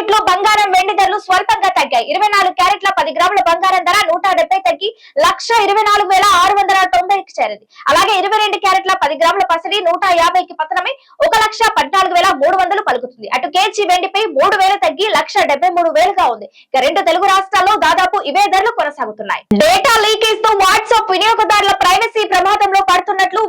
మార్కెట్లో బంగారం వెండి ధరలు స్వల్పంగా తగ్గాయి. ఇరవై నాలుగు క్యారెట్ల పది గ్రాముల బంగారం ధర నూట డెబ్బై తగ్గి లక్ష ఇరవై నాలుగు వేల ఆరు వందల తొంభైకి చేరింది. అలాగే ఇరవై రెండు క్యారెట్ల పది గ్రాముల పసిడి నూట యాభైకి పతనమై ఒక లక్ష పద్నాలుగు వేల మూడు వందలు పలుకుతుంది. అటు కేజీ వెండిపై మూడు వేలు తగ్గి లక్ష డెబ్బై మూడు వేలుగా ఉంది. ఇక రెండు తెలుగు రాష్ట్రాల్లో దాదాపు ఇవే ధరలు కొనసాగుతున్నాయి. డేటా లీకేజ్తో వాట్సాప్ వినియోగదారుల ప్రైవసీ ప్రమాదంలో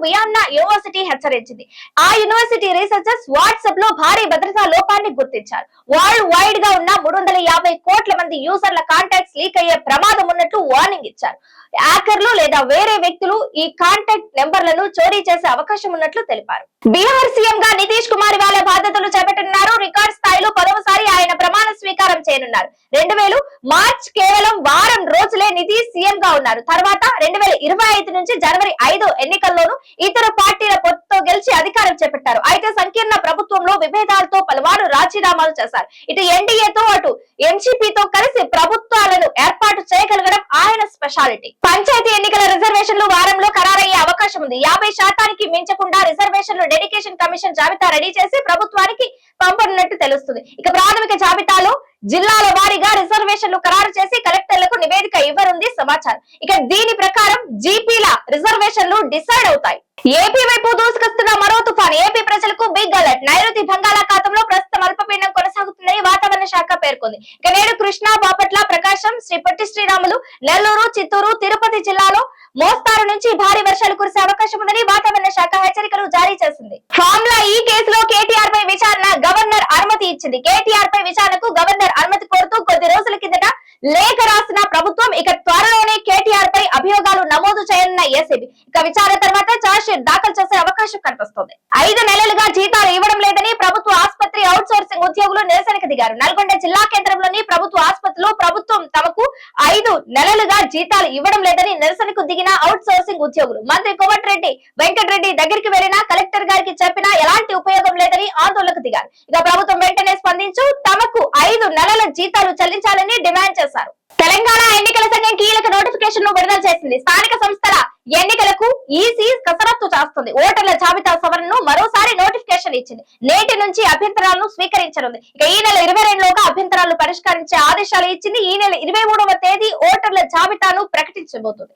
వియన్నా యూనివర్సిటీ హెచ్చరించింది. ఆ యూనివర్సిటీ రీసెర్చర్స్ వాట్సాప్లో భారీ భద్రతా లోపాన్ని గుర్తించారు. వరల్డ్ వైడ్గా ఉన్న మూడు వందల యాభై కోట్ల మంది యూజర్ల కాంటాక్ట్స్ లీక్ అయ్యే ప్రమాదం ఉన్నట్లు వార్నింగ్ ఇచ్చారు. హ్యాకర్లు లేదా వేరే వ్యక్తులు ఈ కాంటాక్ట్ నెంబర్లను చోరీ చేసే అవకాశం ఉన్నట్లు తెలిపారు. బీహార్ సీఎం గా నితీష్ కుమార్ వాళ్ళ బాధ్యతలు రెండు వేలు. మార్చ్ కేవలం వారం రోజులే నితీష్ సీఎం గా ఉన్నారు. తర్వాత రెండు వేల ఇరవై ఐదు నుంచి జనవరి ఐదు ఎన్నికల్లోనూ ఇతర పార్టీల పొత్తుతో గెలిచి అధికారం చేపట్టారు. అయితే సంకీర్ణ ప్రభుత్వంలో విభేదాలతో పలువారు రాజీనామాలు చేశారు. ఇటు ఎన్డీఏతో అటు ఎంసీపీతో కలిసి ప్రభుత్వాలను ఏర్పాటు చేయగలగడం ఆయన స్పెషాలిటీ. పంచాయతీ ఎన్నికల రిజర్వేషన్లు వారంలో ఖరారయ్యాయి. అవకాశం ఉంది. యాభై శాతానికి మించకుండా రిజర్వేషన్లు డెడికేషన్ కమిషన్ జాబితా రెడీ చేసి ప్రభుత్వానికి పంపనున్నట్టు తెలుస్తుంది. ఇక ప్రాథమిక జాబితాలో జిల్లాల వారీగా రిజర్వేషన్లు ఖరారు చేసి కలెక్టర్లకు నివేదిక ఇవ్వనుంది సమాచారం. ఇక దీని ప్రకారం జీపీల రిజర్వేషన్లు డిసైడ్ అవుతాయి. ఏపీ వైపు దూసుకొస్తున్న మరో తుఫాన్. ఏపీ ప్రజలకు బిగ్ అలర్ట్. నైరుతి బంగాళాఖాతంలో ప్రస్తుతం అల్పపీడనం కొనసాగుతుందని వాతావరణ శాఖ పేర్కొంది. ఇక నేడు కృష్ణా బాపట్ల ప్రకాశం శ్రీ పొట్టి శ్రీరాములు నెల్లూరు చిత్తూరు తిరుపతి జిల్లాలో మోస్తారు నుంచి భారీ వర్షాలు కురిసే అవకాశం ఉందని వాతావరణ శాఖ హెచ్చరికలు జారీ చేసింది. ఫామ్లా ఈ కేసులో కేటీఆర్ పై విచారణ గవర్నర్ అనుమతి ఇచ్చింది. కేటీఆర్ పై విచారణకు గవర్నర్ అనుమతి కోరుతూ కొద్ది రోజుల కిందట లేఖ రాసిన ప్రభుత్వం ఇక త్వరలోనే కేటీఆర్ పై అభియోగాలు నమోదు చేయనున్న ఏసీబీ. ఇక విచారణ తర్వాత చార్జ్షీట్ దాఖలు చేసే అవకాశం కనిపిస్తోంది. ఐదు నెలలుగా జీతాలు ఇవ్వడం లేదని ప్రభుత్వ ఆసుపత్రి అవుట్ సోర్సింగ్ ఉద్యోగులు నిరసనకు దిగారు. నల్గొండ జిల్లా కేంద్రంలోని ప్రభుత్వ ప్రభుత్వం ఐదు నెలలుగా జీతాలు ఇవ్వడం లేదని నిరసనకు దిగిన అవుట్ సోర్సింగ్ ఉద్యోగులు. మంత్రి కోమటిరెడ్డి వెంకటరెడ్డి దగ్గరికి వెళ్ళినా కలెక్టర్ గారికి చెప్పినా ఎలాంటి ఉపయోగం లేదని ఆందోళనకు దిగారు. ఇక ప్రభుత్వం వెంటనే స్పందించు తమకు ఐదు నెలల జీతాలు చెల్లించాలని డిమాండ్ చేశారు. తెలంగాణ ఎన్నికల సంఘం కీలక నోటిఫికేషన్ను విడుదల చేసింది. స్థానిక సంస్థల ఎన్నికలకు ఈసీ కసరత్తు చేస్తుంది. ఓటర్ల జాబితా సవరణను మరోసారి నోటిఫికేషన్ ఇచ్చింది. నేటి నుంచి అభ్యంతరాలను స్వీకరించనుంది. ఇక ఈ నెల ఇరవై రెండులోగా అభ్యంతరాలు పరిష్కరించే ఆదేశాలు ఇచ్చింది. ఈ నెల ఇరవై మూడవ తేదీ ఓటర్ల జాబితాను ప్రకటించబోతుంది.